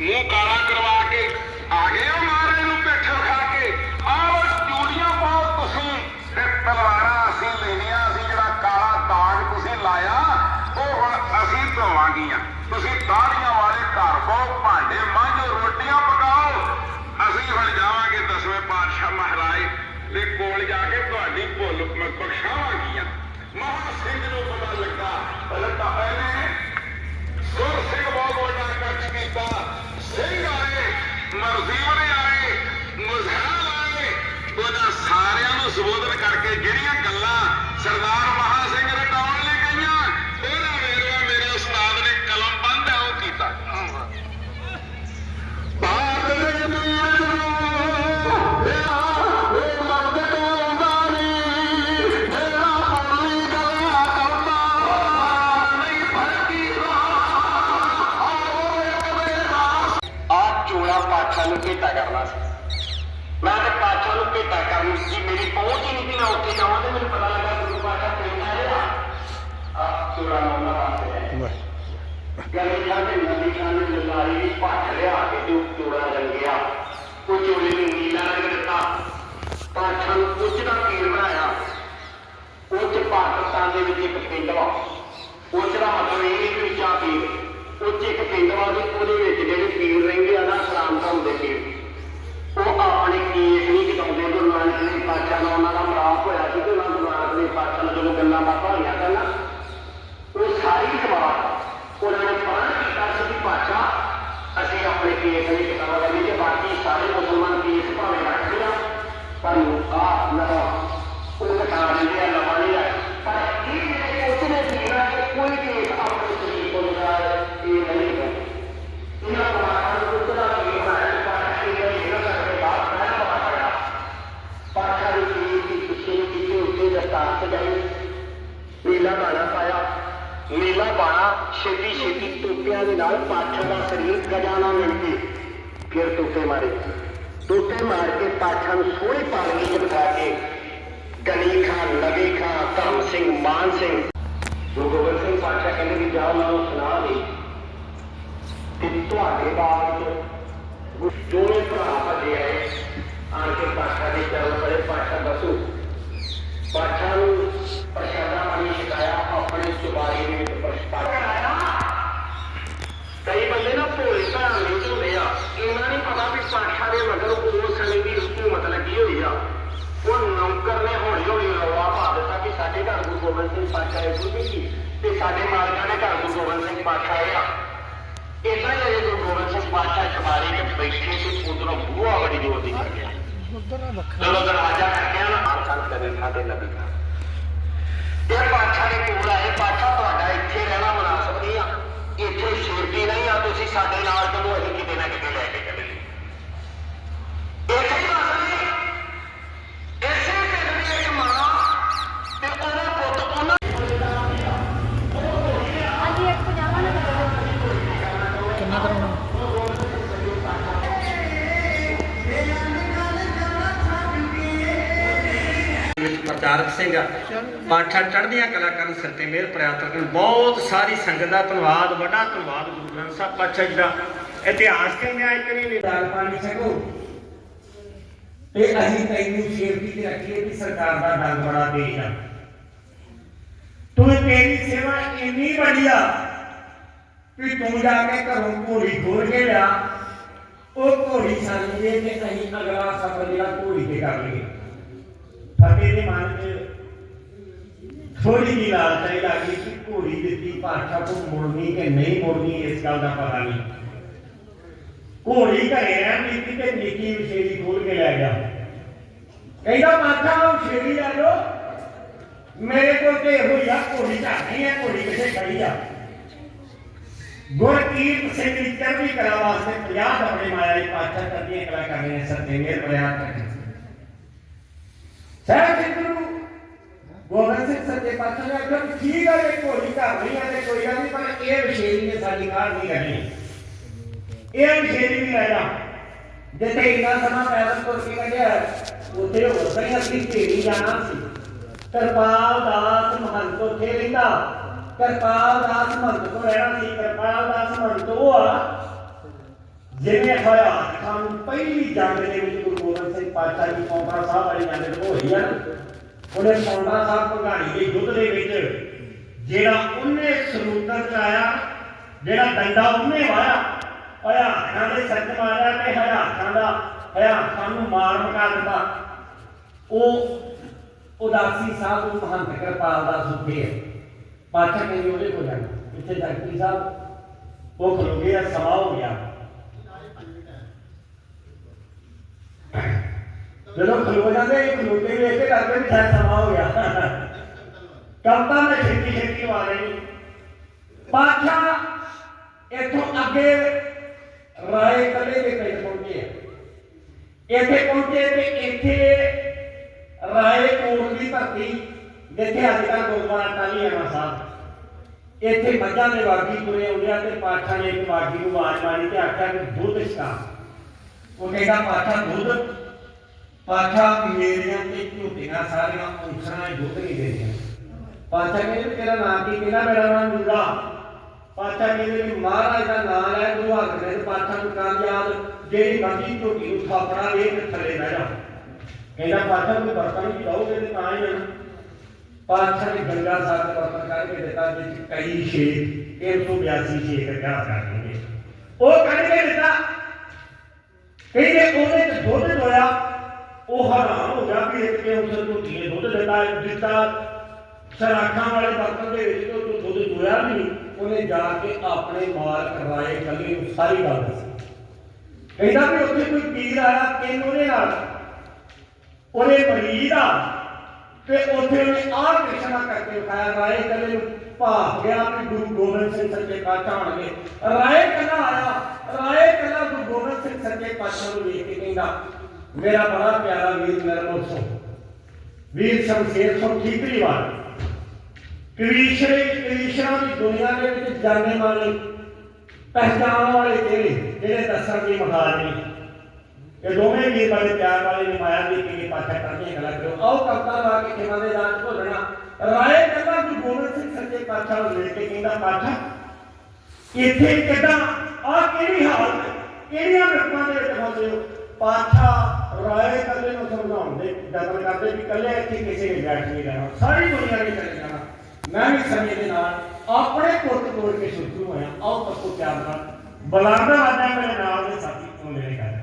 ਮੂੰਹ ਕਾਲਾ ਕਰਵਾ ਕੇ ਆ ਗਏ ਹੋ ਮਾਰੇ ਨੂੰ ਪਿੱਠ ਖਾ ਕੇ। ਆਹ ਚੂੜੀਆਂ ਪਾਓ ਤੁਸੀਂ। ਤੇ ਤਲਵਾਰਾਂ ਅਸੀਂ ਲੈਣੀਆਂ, ਅਸੀਂ ਜਿਹੜਾ ਕਾਲਾ ਦਾਗ ਤੁਸੀਂ ਲਾਇਆ, ਉਹ ਹੁਣ ਅਸੀਂ ਧੋਵਾਂਗੀਆਂ। ਤੁਸੀਂ ਦਾੜੀਆਂ ਵਾਲੇ ਘਰ ਪਾਓ ਭਾਂਡੇ ਮਾਂਜੋ, ਰੋਟੀਆਂ ਪਕਾਓ। ਅਸੀਂ ਹੁਣ ਜਾਵਾਂਗੇ ਦਸਵੇਂ ਪਾਤਸ਼ਾਹ ਮਹਾਰਾਜ ਦੇ ਕੋਲ ਜਾ ਕੇ ਤੁਹਾਡੀ ਭੁੱਲ ਮ- ਬਖਸ਼ਾਵਾਂਗੀਆਂ। ਮਹਾ ਸਿੰਘ Sir ਲਲਾਰੀ ਲਿਆ ਕੇ ਤੇ ਉਹ ਰੰਗਿਆ ਉਹ ਚੋਲੇ ਨੂੰ ਨੀਲਾ ਰੰਗ ਦਿੱਤਾ ਪਾਛਾ ਨੂੰ ਉੱਚ ਦਾ ਪੀਰ ਬਣਾਇਆ ਉੱਚ ਪਾਕਿਸਤਾਨ ਦੇ ਵਿੱਚ ਇੱਕ ਪਿੰਡ ਵਾ ਉੱਚ ਦਾ ਮਤਲਬ ਇਹ ਨਹੀਂ ਕਿ ਉੱਚਾ ਪੀਰ ਉੱਚ ਇੱਕ ਪਿੰਡ ਵਾ ਤੇ ਉਹਦੇ ਵਿੱਚ ਜਿਹੜੇ ਪੀਰ ਰਹਿੰਦੇ ਆ ਨਾ ਸਲਾਮ ਧਰਮ ਪੀਰ ਉਹ ਆਪਣੇ ਕੇਸ ਨਹੀਂ ਕਟਾਉਂਦੇ ਗੁਰੂ ਨਾਨਕ ਦੇ ਪਾਤਸ਼ਾਹ ਨਾਲ ਉਹਨਾਂ ਦਾ ਮਰਾਪ ਹੋਇਆ ਸੀ ਤੇ ਉਹਨਾਂ ਗੁਰੂ ਨਾਨਕ ਦੇਵ ਪਾਤਸ਼ਾਹ ਨਾਲ ਜਦੋਂ ਗੱਲਾਂ ਬਾਤਾਂ ਛੇਤੀ ਛੇਤੀ ਟੋਪਿਆਂ ਦੇ ਨਾਲ ਪਾਠਾ ਦਾ ਸਰੀਰ ਗਜਾਨਾ ਮਿਲ ਕੇ ਫਿਰ ਟੋਪੇ ਮਾਰੇ ਟੋਪੇ ਮਾਰ ਕੇ ਪਾਠਾ ਨੂੰ ਸੋਹਣੀ ਪਾਲਕੀ 'ਚ ਬਿਠਾ ਕੇ ਗਨੀ ਖਾਨ ਨਬੀ ਖਾਨ ਧਰਮ ਸਿੰਘ ਮਾਨ ਸਿੰਘ ਗੁਰੂ ਗੋਬਿੰਦ ਸਿੰਘ ਪਾਤਸ਼ਾਹ ਕਹਿੰਦੇ ਕਿ ਜਾਓ ਮੈਨੂੰ ਸੁਣਾ ਦੇ ਕਿ ਤੁਹਾਡੇ ਬਾਅਦ ਚ ਦੋਵੇਂ ਭਰਾ ਭੱਜੇ ਆਏ ਆਣ ਕੇ ਪਾਤਸ਼ਾਹ ਦੇ ਚਰਨ ਬੜੇ ਪਾਤਸ਼ਾਹ ਦੱਸੋ ਪਾਤਸ਼ਾਹ ਨੂੰ ਪ੍ਰਸ਼ਾਦਾ ਪਾਣੀ ਛਕਾਇਆ ਆਪਣੇ ਚੁਬਾਰੇ ਦੇ ਵਿੱਚ ਪ੍ਰਸ਼ਾਦਾ ਮਗਰ ਉਸ ਸਮੇਂ ਦੀ ਹਕੂਮਤ ਲੱਗੀ ਹੋਈ ਆ। ਉਹ ਨੌਕਰ ਨੇ ਹੌਲੀ ਹੌਲੀ ਰੌਲਾ ਪਾ ਦਿੱਤਾ ਕਿ ਸਾਡੇ ਘਰ ਗੁਰੂ ਗੋਬਿੰਦ ਸਿੰਘ ਪਾਤਸ਼ਾਹ ਇਹ ਗੁਰੂ ਜੀ ਤੇ ਸਾਡੇ ਮਾਲਕਾਂ ਦੇ ਘਰ ਗੁਰੂ ਗੋਬਿੰਦ ਸਿੰਘ ਇਹ ਆ। ਇਦਾਂ ਹੀ ਇਹ ਗੁਰੂ ਗੋਬਿੰਦ ਸਿੰਘ ਪਾਤਸ਼ਾਹ ਚੁਬਾਰੇ ਕੇ ਬੈਠੇ ਤੇ ਉਧਰੋਂ ਬੂਹਾ ਬੜੀ ਜ਼ੋਰ ਦੀ ਕਰ ਗਿਆ ਜਦੋਂ ਦਰਵਾਜ਼ਾ ਖੜਕਿਆ ਨਾ ਆਸਾਨ ਕਦੇ ਸਾਡੇ ਨਬੀ ਦਾ। ਇਹ ਪਾਤਸ਼ਾਹ ਦੇ ਕੋਲ ਆਏ ਪਾਤਸ਼ਾਹ ਤੁਹਾਡਾ ਇੱਥੇ ਰਹਿਣਾ ਮੁਨਾਸਬ ਨਹੀਂ ਆ। ਇੱਥੇ ਸ਼ੇਰਦੀ ਨਹੀਂ ਆ ਤੁਸੀਂ ਸਾਡੇ ਨਾਲ ਚਲੋ ਅਸੀਂ ਕਿਤੇ ਨਾ ਕਿਤੇ ਲੈ ਕੇ ਚੱਲੀਏ। ਪ੍ਰਚਾਰਕ ਸਿੰਘ ਪਾਠਾ ਚੜ੍ਹਦੀਆਂ ਕਲਾ ਸਿਰ ਤੇ ਮਿਹਰ ਪ੍ਰਾਪਤ ਕਰਨ ਬਹੁਤ ਸਾਰੀ ਸੰਗਤ ਦਾ ਧੰਨਵਾਦ, ਵੱਡਾ ਧੰਨਵਾਦ, ਗੁਰੂ ਗ੍ਰੰਥ ਸਾਹਿਬ ਪਾਤਸ਼ਾਹ ਜੀ ਦਾ। ਇਤਿਹਾਸ ਕਹਿੰਦੇ ਆ ਕਿ ਨਹੀਂ ਦਾਲ ਪਾਣੀ ਸਕੋ ਤੇ ਅਸੀਂ ਤੈਨੂੰ ਸ਼ੇਰਦੀ ਤੇ ਰੱਖੀਏ ਕਿ ਸਰਕਾਰ ਦਾ ਡੰਗ ਬੜਾ ਦੇਸ਼ ਆ। ਤੂੰ ਤੇਰੀ ਸੇਵਾ ਇੰਨੀ ਵਧੀਆ ਵੀ ਤੂੰ ਜਾ ਕੇ ਘਰੋਂ ਘੋੜੀ ਖੋਲ ਕੇ ਲਿਆ। ਉਹ ਘੋੜੀ ਸਾਨੂੰ ਦੇ ਤੇ ਅਸੀਂ ਅਗਲਾ ਸਫ਼ਰ ਜਿਹੜਾ ਘੋੜੀ ਤੇ ਕਰ ਲਈਏ। ਫਤਿਹ ਦੇ ਮਨ 'ਚ ਥੋੜੀ ਜਿਹੀ ਲਾਲਚ ਆਈ ਲੱਗੀ ਕਿ ਘੋੜੀ ਦਿੱਤੀ ਪਾਠਾ ਕੋ ਮੁੜਨੀ ਕਿ ਨਹੀਂ ਮੁੜਨੀ ਇਸ ਗੱਲ ਦਾ ਪਤਾ ਨਹੀਂ ਘੋੜੀ ਘਰੇ ਰਹਿਣ ਦਿੱਤੀ ਤੇ ਨਿੱਕੀ ਵਿਸ਼ੇਰੀ ਖੋਲ ਕੇ ਲੈ ਗਿਆ ਕਹਿੰਦਾ ਮਾਤਾ ਉਹ ਵਿਸ਼ੇਰੀ ਲੈ ਲੋ ਮੇਰੇ ਕੋਲ ਤੇ ਇਹੋ ਹੀ ਆ ਘੋੜੀ ਤਾਂ ਨਹੀਂ ਹੈ ਘੋੜੀ ਕਿੱਥੇ ਖੜੀ ਆ ਗੁਰਕੀਰਤ ਸਿੰਘ ਦੀ ਚੜ੍ਹਦੀ ਕਲਾ ਵਾਸਤੇ 50 ਆਪਣੇ ਮਾਇਆ ਦੀ ਪਾਛਾ ਕਰਦੀਆਂ ਕਲਾ ਕਰਨੀਆਂ ਸੱਤੇ ਮੇਰ ਬਰਿਆ ਕਰਕੇ ਸਾਹਿਬ ਸਿੰਘ ਨੂੰ? ਗੋਬਿੰਦ ਸਿੰਘ ਸੱਚੇ ਪਾਤਸ਼ਾਹ ਨੇ ਆਖਿਆ ਠੀਕ ਆ ਇਹ ਘੋੜੀ ਘਰ ਨਹੀਂ ਆ ਤੇ ਕੋਈ ਗੱਲ ਨਹੀਂ, ਪਰ ਇਹ ਵਿਸ਼ੇਰੀ ਨੇ ਸਾਡੀ ਕਾਰ ਨਹੀਂ ਕਰਨੀ ਇਹ ਵਿਸ਼ੇਰੀ ਵੀ ਲੈ ਜਿੱਥੇ ਇੰਨਾ ਸਮਾਂ ਪੈਦਲ ਤੁਰ ਕੇ ਕੱਢਿਆ, ਉੱਥੇ ਹੋਰ ਤਾਂ ਅਸੀਂ ਢੇਰੀ ਜਾਣਾ ਸੀ। ਕਿਰਪਾਲ ਦਾਸ ਮਹੰਤ ਉੱਥੇ ਰਹਿੰਦਾ। ਕਿਰਪਾਲ ਦਾਸ ਮਹੰਤ ਕੋਲ ਰਹਿਣਾ ਸੀ। ਕਿਰਪਾਲ ਦਾਸ ਮਹੰਤ ਉਹ ਆ, ਜਿਵੇਂ ਹੋਇਆ। ਸਾਨੂੰ ਪਹਿਲੀ ਜੰਗ ਦੇ ਵਿੱਚ ਗੁਰੂ ਗੋਬਿੰਦ ਸਿੰਘ ਪਾਤਸ਼ਾਹ ਜੀ ਪੌਂਟਾ ਸਾਹਿਬ ਵਾਲੀ ਜੰਗ ਹੋਈ ਆ। ਉਹਨੇ ਪੌਂਟਾ ਸਾਹਿਬ ਭਗਾਣੀ ਦੇ ਯੁੱਧ ਦੇ ਵਿੱਚ, ਜਿਹੜਾ ਉਹਨੇ ਸਰੂਤਰ ਚ ਆਇਆ ਜਿਹੜਾ ਡੰਡਾ ਉਹਨੇ ਵਾਇਆ ਹਜ਼ਾਰਾਂ ਦੇ ਸੱਚ ਮਾਰਿਆ ਤੇ ਹਜ਼ਾਰਾਂ ਦਾ ਹਜ਼ਾਰਾਂ ਨੂੰ ਮਾਰ ਮਕਾ ਦਿੱਤਾ। ਉਹ ਉਦਾਸੀ ਸਾਹਿਬ ਨੂੰ ਮਹੰਤ ਕਿਰਪਾਲ ਦਾ ਸੁਖੇ ਹੈ। ਪਾਤਸ਼ਾਹ ਕਹਿੰਦੇ ਉਹਦੇ ਕੋਲ ਜਾਣਾ। ਇੱਥੇ ਜਗਤੀ ਸਾਹਿਬ ਉਹ ਖਲੋ ਗਿਆ ਸਮਾਂ ਹੋ ਗਿਆ। ਜਦੋਂ ਖਲੋ ਜਾਂਦੇ ਇਹ ਖਲੋਤੇ ਵੀ ਇੱਥੇ ਕਰਦੇ ਵੀ ਸ਼ਾਇਦ ਸਮਾਂ ਹੋ ਗਿਆ ਕੰਪਾ ਮੈਂ ਛੇਤੀ ਛੇਤੀ ਆ ਰਹੀ ਪਾਤਸ਼ਾਹ ਇੱਥੋਂ ਅੱਗੇ ਰਾਏ ਕਲੇ ਦੇ ਪਿੰਡ ਪਹੁੰਚੇ ਆ ਇੱਥੇ ਪਹੁੰਚੇ ਤੇ ਇੱਥੇ ਰਾਏ ਕੋਟ ਦੀ ਧਰਤੀ ਜਿੱਥੇ ਅੱਜ ਕੱਲ੍ਹ ਗੁਰਦੁਆਰਾ ਟਾਲੀ ਹੈ ਸਾਹਿਬ ਇੱਥੇ ਮੱਝਾਂ ਦੇ ਵਾਗੀ ਤੁਰੇ ਆਉਂਦੇ ਆ ਤੇ ਪਾਠਾਂ ਨੇ ਇੱਕ ਵਾਗੀ ਨੂੰ ਆਵਾਜ਼ ਮਾਰੀ ਤੇ ਆਖਿਆ ਕਿ ਦੁੱਧ ਛਕਾ ਉਹ ਕਹਿੰਦਾ ਪਾਠਾ ਦੁੱਧ ਪਾਠਾ ਮੇਰੀਆਂ ਤੇ ਝੂਟੀਆਂ ਸਾਰੀਆਂ ਉਂਸਰਾਂ ਦੁੱਧ ਨਹੀਂ ਦੇ ਰਹੀਆਂ ਪਾਠਾ ਕਹਿੰਦੇ ਤੇਰਾ ਨਾਮ ਕੀ ਕਹਿੰਦਾ ਮੇਰਾ ਨਾਮ ਨੂਰਾ ਪਾਠਾ ਕਹਿੰਦੇ ਵੀ ਮਹਾਰਾਜ ਦਾ ਨਾਮ ਲੈ ਗੁਰੂ ਹਰਗੋਬਿੰਦ ਨੇ ਪਾਠਾ ਨੂੰ ਕਾਮਯਾਬ ਜਿਹੜੀ ਮਰਜ਼ੀ ਝੂਟੀ ਨੂੰ ਥਾਪੜਾ ਦੇ ਤੇ ਥੱਲੇ ਬਹਿ ਜਾ ਕਹਿੰਦਾ ਪਾਠਾ ਨੂੰ ਬਰਤਨ ਵੀ ਲਾਓਗੇ ਤੇ ਤਾਂ ਹੀ ਜਾਣਾ ਪਾਤਸ਼ਾਹ ਨੇ ਗੰਗਾ ਸਾਹਿਬ ਦਾ ਵਰਤਨ ਕਰਕੇ ਦਿੱਤਾ ਵਿੱਚ ਕਈ ਸ਼ੇਖ 182 ਸ਼ੇਖ ਅਭਿਆਸ ਕਰਨਗੇ ਉਹ ਕਰਕੇ ਦਿੱਤਾ ਕਹਿੰਦੇ ਉਹਦੇ ਚ ਦੁੱਧ ਦੋਇਆ ਉਹ ਹੈਰਾਨ ਹੋ ਗਿਆ ਵੀ ਇੱਕ ਤੇ ਉਸ ਨੂੰ ਧੀਏ ਦੁੱਧ ਦਿੱਤਾ ਦਿੱਤਾ ਸਰਾਖਾਂ ਵਾਲੇ ਬਰਤਨ ਦੇ ਵਿੱਚ ਤੋਂ ਦੁੱਧ ਦੋਇਆ ਨਹੀਂ ਉਹਨੇ ਜਾ ਕੇ ਆਪਣੇ ਮਾਲਕ ਰਾਏ ਕੱਲੀ ਨੂੰ ਸਾਰੀ ਗੱਲ ਦੱਸੀ ਕਹਿੰਦਾ ਵੀ ਉੱਥੇ ਕੋਈ ਪੀਰ ਆਇਆ ਕਿੰਨ ਉਹਦੇ ਨਾਲ ਉਹਨੇ ਮਰੀਜ਼ ਆ ਤੇ ਉੱਥੇ ਉਹਨੇ ਆਹ ਕ੍ਰਿਸ਼ਨਾ ਕਰਕੇ ਵਿਖਾਇਆ ਰਾਏ ਕੱਲੇ ਨੂੰ ਭਾਫ ਗਿਆ ਵੀ ਗੁਰੂ ਗੋਬਿੰਦ ਸਿੰਘ ਸੱਚੇ ਪਾਤਸ਼ਾਹ ਹੋਣਗੇ ਰਾਏ ਕੱਲਾ ਆਇਆ ਰਾਏ ਕੱਲਾ ਗੁਰੂ ਗੋਬਿੰਦ ਸਿੰਘ ਸੱਚੇ ਪਾਤਸ਼ਾਹ ਨੂੰ ਵੇਖ ਕੇ ਕਹਿੰਦਾ ਮੇਰਾ ਬੜਾ ਪਿਆਰਾ ਵੀਰ ਨਿਰਮਲ ਸਿੰਘ ਵੀਰ ਸ਼ਮਸ਼ੇਰ ਸਿੰਘ ਠੀਕਰੀ ਕ੍ਰਿਸ਼ਰੇ ਕ੍ਰਿਸ਼ਨਾ ਦੀ ਦੁਨੀਆ ਦੇ ਵਿੱਚ ਜਾਣੇ ਮਾਨੇ ਪਹਿਚਾਨ ਵਾਲੇ ਜਿਹੜੇ ਜਿਹੜੇ ਦੱਸਣ ਦੀ ਮਹਾਨ ਨਹੀਂ ਇਹ ਦੋਵੇਂ ਵੀਰ ਬੜੇ ਪਿਆਰ ਵਾਲੇ ਨੇ, ਮਾਇਆ ਦੀ ਕਿ ਪਾਛਾ ਕਰਦੇ ਗੱਲਾਂ ਕਰੋ ਆਓ ਕਪਤਾ ਲਾ ਕੇ ਖਿਮਾ ਦੇ ਜਾਣ ਭੋਲਣਾ ਰਾਏ ਕਹਿੰਦਾ ਗੁਰੂ ਗੋਬਿੰਦ ਸਿੰਘ ਸੱਚੇ ਪਾਤਸ਼ਾਹ ਨੂੰ ਵੇਖ ਕੇ ਕਹਿੰਦਾ, ਪਾਤਸ਼ਾਹ, ਇੱਥੇ ਕਿੱਦਾਂ ਆ ਕਿਹੜੀ ਹਾਲਤ ਕਿਹੜੀਆਂ ਰਕਮਾਂ ਦੇ ਵਿੱਚ ਹੋ? ਪਾਤਸ਼ਾਹ ਰਾਏ ਕੱਲੇ ਨੂੰ ਸਮਝਾਉਂਦੇ ਜਤਨ ਕਰਦੇ ਵੀ ਕੱਲੇ ਇੱਥੇ ਕਿਸੇ ਨੇ ਬੈਠ ਨਹੀਂ ਰਹਿਣਾ। ਸਾਰੀ ਦੁਨੀਆ ਨੇ ਚਲੇ ਜਾਣਾ। ਮੈਂ ਵੀ ਸਮੇਂ ਦੇ ਨਾਲ ਆਪਣੇ ਪੁੱਤ ਤੋੜ ਕੇ ਸ਼ੁਰੂ ਹੋਇਆ ਆਓ ਤੱਕੋ ਪਿਆਰ ਨਾਲ ਬਲਾਦਾ ਵਾਜਾ ਮੇਰੇ ਨਾਲ ਦੇ ਸਾਥੀ ਤੋਂ ਮੇਰੇ ਕਰ